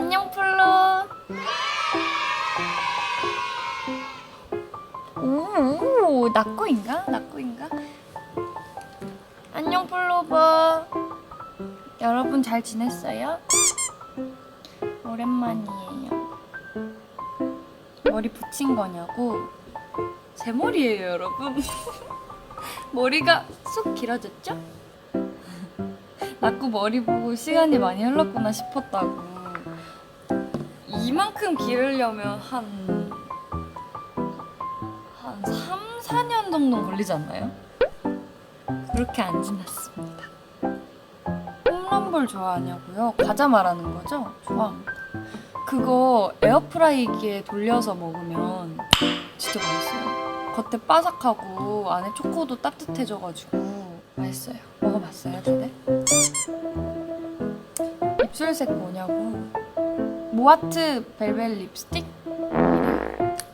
안녕 플로. 오, 낙고인가? 낙고인가? 안녕 플로버. 여러분 잘 지냈어요? 오랜만이에요. 머리 붙인 거냐고? 제 머리예요, 여러분. 머리가 쑥 길어졌죠? 낙구 머리 보고 시간이 많이 흘렀구나 싶었다고. 이만큼 기르려면 한, 한 3, 4년 정도 걸리지 않나요? 그렇게 안 지났습니다. 홈런볼 좋아하냐고요? 과자 말하는 거죠? 좋아합니다. 그거 에어프라이기에 돌려서 먹으면 진짜 맛있어요. 겉에 바삭하고 안에 초코도 따뜻해져가지고 맛있어요. 먹어봤어요, 다들? 입술색 뭐냐고? 모아트 벨벳 립스틱?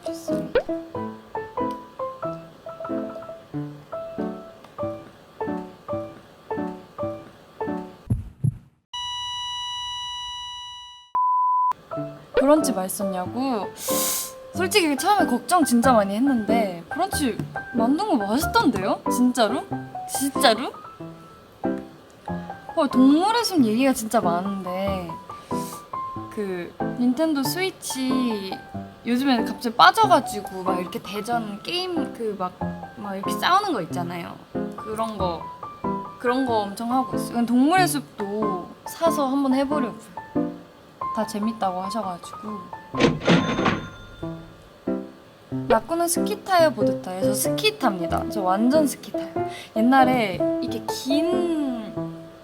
좋습니다. 브런치 맛있었냐고? 솔직히 처음에 걱정 진짜 많이 했는데 브런치 만든 거 맛있던데요? 진짜로? 진짜로? 어, 동물의 숲 얘기가 진짜 많은데 그 닌텐도 스위치 요즘에는 갑자기 빠져가지고 막 이렇게 대전 게임 그 막 막 이렇게 싸우는 거 있잖아요. 그런 거 그런 거 엄청 하고 있어요. 동물의 숲도 사서 한번 해보려고요. 다 재밌다고 하셔가지고 라꾸는 스키 타요 보드 타요? 저 스키 탑니다. 저 완전 스키 타요. 옛날에 이렇게 긴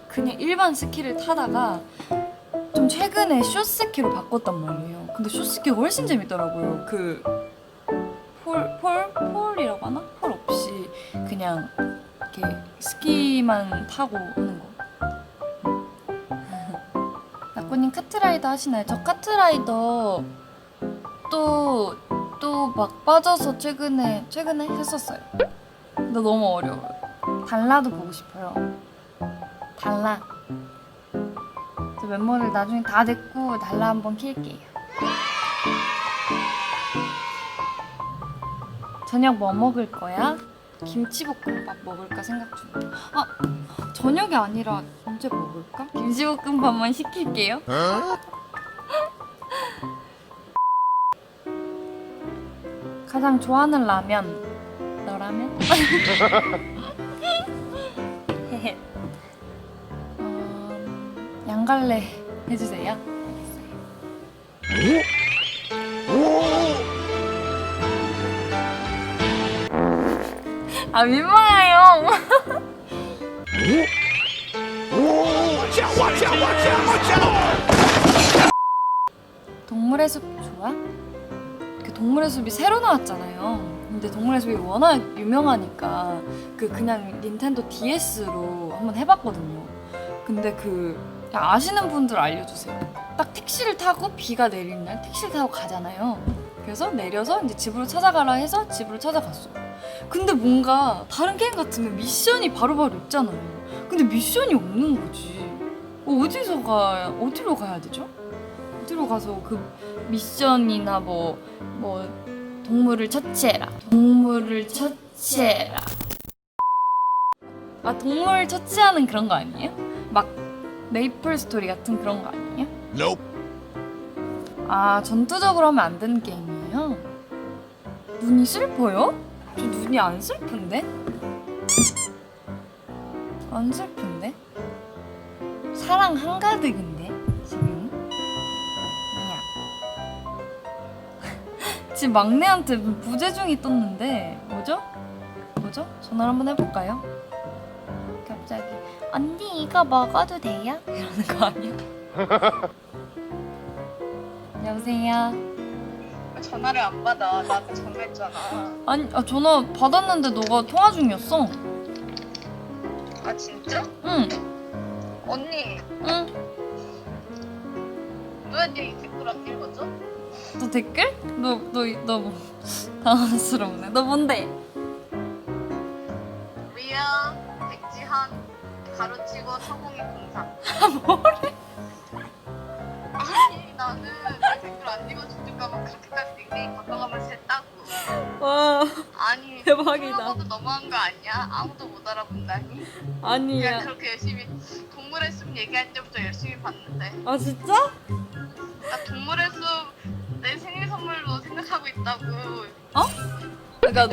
그냥 일반 스키를 타다가 좀 최근에 숏스키로 바꿨단 말이에요. 근데 숏스키가 훨씬 재밌더라고요. 그 폴, 폴? 폴이라고 하나? 폴 없이 그냥 이렇게 스키만 타고 하는 거. 낙고님 카트라이더 하시나요? 저 카트라이더 또 또 막 빠져서 최근에 최근에 했었어요. 근데 너무 어려워요. 달라도 보고 싶어요. 달라. 저 멤버들 나중에 다 됐고 달라 한번 킬게요. 저녁 뭐 먹을 거야? 김치볶음밥 먹을까 생각 중이야. 아 저녁이 아니라 언제 먹을까? 김치볶음밥만 시킬게요. 가장 좋아하는 라면 너라면? 어, 양갈래 해주세요. 아 민망해요. 동물의 숲 좋아? 그 동물의 숲이 새로 나왔잖아요. 근데 동물의 숲이 워낙 유명하니까 그 그냥 닌텐도 DS로 한번 해봤거든요. 근데 그 아시는 분들 알려주세요. 딱 택시를 타고 비가 내리는 날 택시를 타고 가잖아요. 그래서 내려서 이제 집으로 찾아가라 해서 집으로 찾아갔어. 근데 뭔가 다른 게임 같으면 미션이 바로바로 있잖아요. 근데 미션이 없는 거지. 어, 어디서 가 어디로 가야 되죠? 어디로 가서 그 미션이나 뭐 뭐 동물을 처치해라. 동물을 처치해라. 아 동물 처치하는 그런 거 아니에요? 막 메이플 스토리 같은 그런 거 아니에요? Nope. 아 전투적으로 하면 안 되는 게임이에요? 눈이 슬퍼요? 저 눈이 안 슬픈데? 안 슬픈데? 사랑 한가득인데 지금? 뭐야? 지금 막내한테 부재중이 떴는데 뭐죠? 뭐죠? 전화를 한번 해볼까요? 갑자기 언니 이거 먹어도 돼요? 이러는 거 아니야? 여보세요? 전화를 안 받아. 나한테 전화했잖아. 아니 아, 전화 받았는데 너가 통화 중이었어. 아 진짜? 응, 언니 응. 누구한테 이 댓글 안 읽었죠? 너 댓글? 너너너 뭐 당황스럽네. 너 뭔데? 산 가로치고 서공의 공상. 아, 뭐래? 아, 아니 나는 내 댓글 안 읽어준 줄까 봐 그렇게까지 닉네임 바꿔가면서 했다고. 와 아니 대박이다. 도 너무한 거 아니야? 아무도 못 알아본다니. 아니야. 그렇게 열심히 동물의 숲 얘기할 때부터 열심히 봤는데 아 진짜? 나 동물의 숲 내 생일 선물로 생각하고 있다고. 어? 그러니까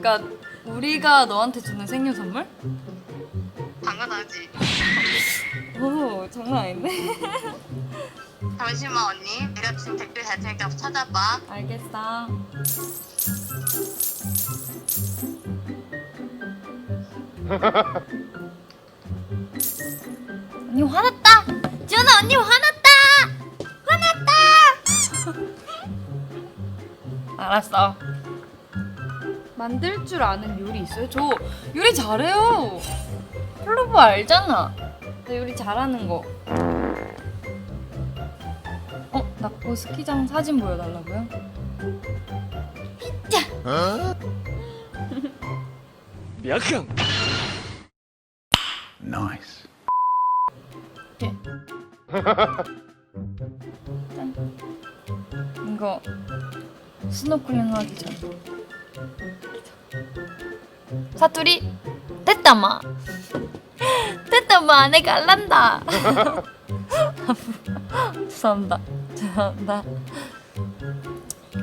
그러니까 우리가 너한테 주는 생일 선물? 당연하지 오 장난 아닌데? 잠시만 언니 내가 지금 댓글 잘 테니까 찾아봐 알겠어. 언니 화났다. 지연아 언니 화났다. 화났다. 알았어. 만들 줄 아는 요리 있어요? 저 요리 잘해요. 플로버 알잖아. 나 요리 잘하는 거. 어, 나고 스키장 사진 보여달라고요? 약간 Nice. 이거 스노클링 하기 전. 사투리 됐다마. 됐다마 내가 알란다. 죄송합니다. 죄송합니다.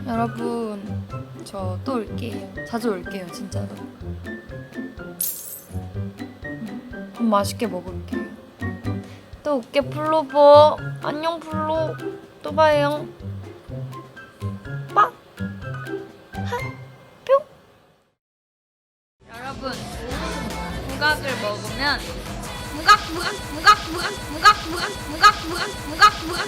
여러분 저 또 올게요. 자주 올게요 진짜로. 음, 밥 맛있게 먹을게요. 또 올게 플로버. 안녕 플로. 또 봐요.